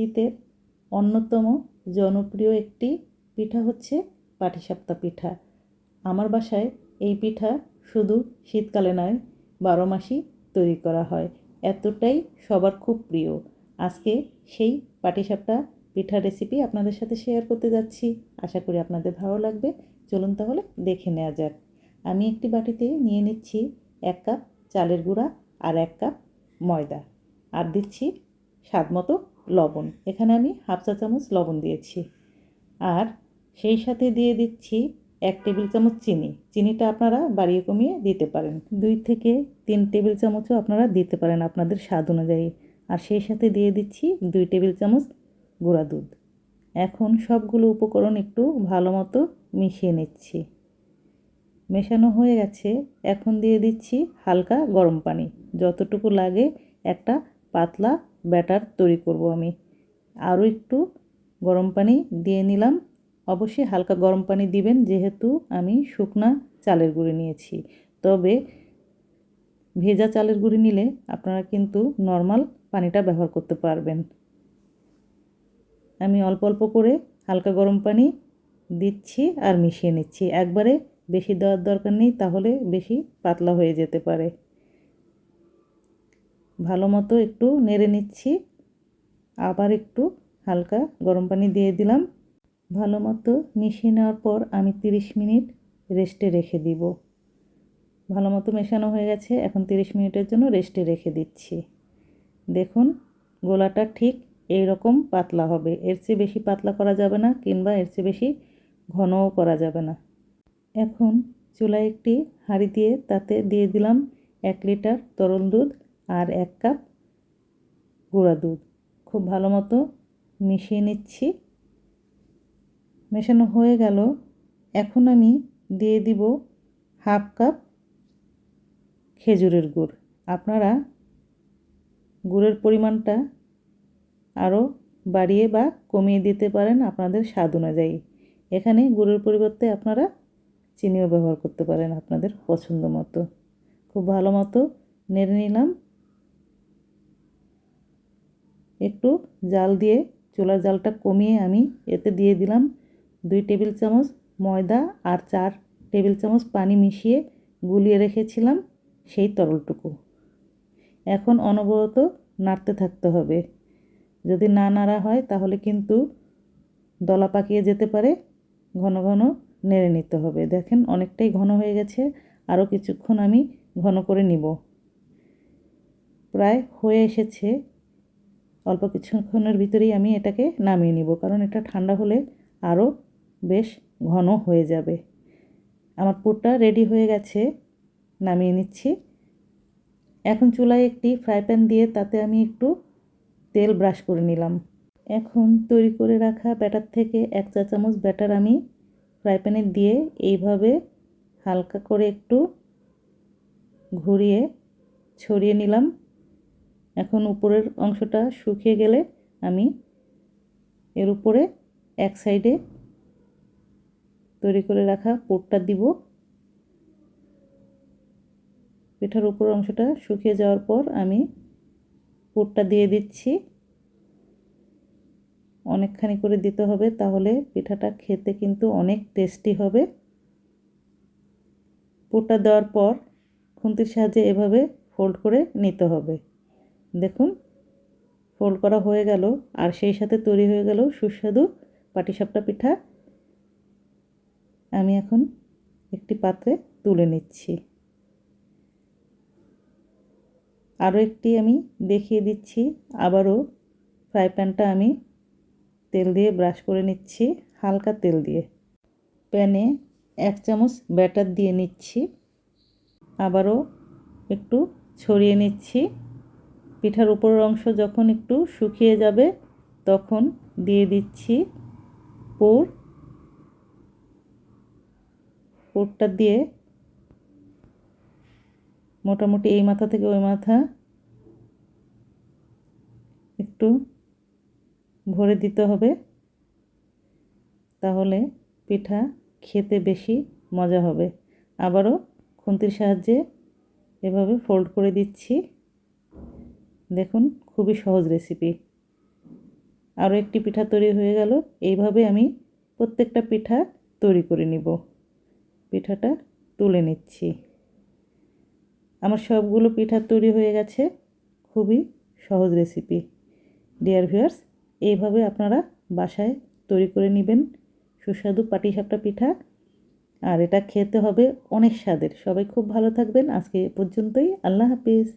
শীতের অন্যতম জনপ্রিয় একটি পিঠা হচ্ছে পাটিসাপটা পিঠা। আমার বাসায় এই পিঠা শুধু শীতকালে নয়, বারো মাসই তৈরি করা হয়। এতটাই সবার খুব প্রিয়। আজকে সেই পাটিসাপটা পিঠার রেসিপি আপনাদের সাথে শেয়ার করতে যাচ্ছি। আশা করি আপনাদের ভালো লাগবে। চলুন তাহলে দেখে নেওয়া যাক। আমি একটি বাটিতে নিয়ে নিচ্ছি এক কাপ চালের গুঁড়া আর এক কাপ ময়দা। আর দিচ্ছি স্বাদ মতো লবণ। এখানে আমি হাফ চা চামচ লবণ দিয়েছি। আর সেই সাথে দিয়ে দিচ্ছি এক টেবিল চামচ চিনি। চিনিটা আপনারা বাড়িয়ে কমিয়ে দিতে পারেন। দুই থেকে তিন টেবিল চামচও আপনারা দিতে পারেন আপনাদের স্বাদ অনুযায়ী। আর সেই সাথে দিয়ে দিচ্ছি দুই টেবিল চামচ গুঁড়া দুধ। এখন সবগুলো উপকরণ একটু ভালো মতো মিশিয়ে নিচ্ছি। মেশানো হয়ে গেছে। এখন দিয়ে দিচ্ছি হালকা গরম পানি। যতটুকু লাগে একটা পাতলা ব্যাটার তৈরি করব আমি। আরও একটু গরম পানি দিয়ে নিলাম। অবশ্যই হালকা গরম পানি দিবেন, যেহেতু আমি শুকনা চালের গুঁড়ি নিয়েছি। তবে ভেজা চালের গুঁড়ি নিলে আপনারা কিন্তু নর্মাল পানিটা ব্যবহার করতে পারবেন। আমি অল্প অল্প করে হালকা গরম পানি দিচ্ছি আর মিশিয়ে নিচ্ছি। একবারে বেশি দেওয়ার দরকার নেই, তাহলে বেশি পাতলা হয়ে যেতে পারে। ভালো মতো একটু নেড়ে নিচ্ছি। আবার একটু হালকা গরম পানি দিয়ে দিলাম। ভালো মতো মিশিয়ে নেওয়ার পর আমি 30 মিনিট রেস্টে রেখে দিব। ভালো মতো মেশানো হয়ে গেছে, এখন 30 মিনিটের জন্য রেস্টে রেখে দিচ্ছি। দেখুন, গোলাটা ঠিক এই রকম পাতলা হবে। এর চেয়ে বেশি পাতলা করা যাবে না, কিংবা এর চেয়ে বেশি ঘনও করা যাবে না। এখন চুলায় একটি হাঁড়ি দিয়ে তাতে দিয়ে দিলাম এক লিটার তরল দুধ। আর এক কাপ গুঁড়া দুধ। খুব ভালো মতো মিশিয়ে নিচ্ছি। মেশানো হয়ে গেল। এখন আমি দিয়ে দিব হাফ কাপ খেজুরের গুড়। আপনারা গুড়ের পরিমাণটা আরও বাড়িয়ে বা কমিয়ে দিতে পারেন আপনাদের স্বাদ অনুযায়ী। এখানে গুড়ের পরিবর্তে আপনারা চিনিও ব্যবহার করতে পারেন আপনাদের পছন্দ মতো। খুব ভালো মতো নেড়ে নিলাম। একটু জাল দিয়ে চুলার জালটা কমিয়ে আমি এতে দিয়ে দিলাম দুই টেবিল চামচ ময়দা আর চার টেবিল চামচ পানি মিশিয়ে গুলিয়ে রেখেছিলাম সেই তরলটুকু। এখন অনবরত নাড়তে থাকতে হবে। যদি না নাড়া হয় তাহলে কিন্তু দলা পাকিয়ে যেতে পারে, ঘন ঘন নেড়ে নিতে হবে। দেখেন অনেকটাই ঘন হয়ে গেছে, আরও কিছুক্ষণ আমি ঘন করে নিব। প্রায় হয়ে এসেছে অল্প কিছুক্ষণের ভিতরেই আমি এটাকে নামিয়ে নিব, কারণ এটা ঠান্ডা হলে আরও বেশ ঘন হয়ে যাবে। আমার পুরটা রেডি হয়ে গেছে, নামিয়ে নিচ্ছি। এখন চুলায় একটি ফ্রাই প্যান দিয়ে তাতে আমি একটু তেল ব্রাশ করে নিলাম। এখন তৈরি করে রাখা ব্যাটার থেকে এক চা চামচ ব্যাটার আমি ফ্রাই প্যানে দিয়ে এইভাবে হালকা করে একটু ঘুরিয়ে, ছড়িয়ে নিলাম। এখন উপরের অংশটা শুকিয়ে গেলে আমি এর উপরে এক সাইডে তৈরি করে রাখা পোটটা দিব। পিঠার উপরের অংশটা শুকিয়ে যাওয়ার পর আমি পুরটা দিয়ে দিচ্ছি। অনেকখানি করে দিতে হবে তাহলে পিঠাটা খেতে কিন্তু অনেক টেস্টি হবে। পুরটা দেওয়ার পর খুন্তির সাহায্যে এভাবে ফোল্ড করে নিতে হবে। দেখুন ফোল্ড করা হয়ে গেল। আর সেই সাথে তৈরি হয়ে গেল সুস্বাদু পাটিসাপটা পিঠা। আমি এখন একটি পাত্রে তুলে নিচ্ছি। আরও একটি আমি দেখিয়ে দিচ্ছি। আবারও ফ্রাই প্যানটা আমি তেল দিয়ে ব্রাশ করে নিচ্ছি, হালকা তেল দিয়ে। প্যানে এক চামচ ব্যাটার দিয়ে নিচ্ছি। আবারও একটু ছড়িয়ে নিচ্ছি। পিঠার উপরের অংশ যখন একটু শুকিয়ে যাবে, তখন দিয়ে দিচ্ছি পোর। পোরটা দিয়ে মোটামুটি এই মাথা থেকে ওই মাথা একটু ভরে দিতে হবে, তাহলে পিঠা খেতে বেশি মজা হবে। আবারও খুন্তির সাহায্যে এভাবে ফোল্ড করে দিচ্ছি। দেখুন, খুবই সহজ রেসিপি আরও একটি পিঠা তৈরি হয়ে গেল। এইভাবে আমি প্রত্যেকটা পিঠা তৈরি করে নিব। পিঠাটা তুলে নিচ্ছি। আমার সবগুলো পিঠা তৈরি হয়ে গেছে। খুবই সহজ রেসিপি ডিয়ার ভিউয়ার্স এইভাবে আপনারা বাসায় তৈরি করে নেবেন। সুস্বাদু পাটিসাপটা পিঠা। আর এটা খেতে হবে অনেক স্বাদের। সবাই খুব ভালো থাকবেন। আজকে এ পর্যন্তই। আল্লাহ হাফিজ।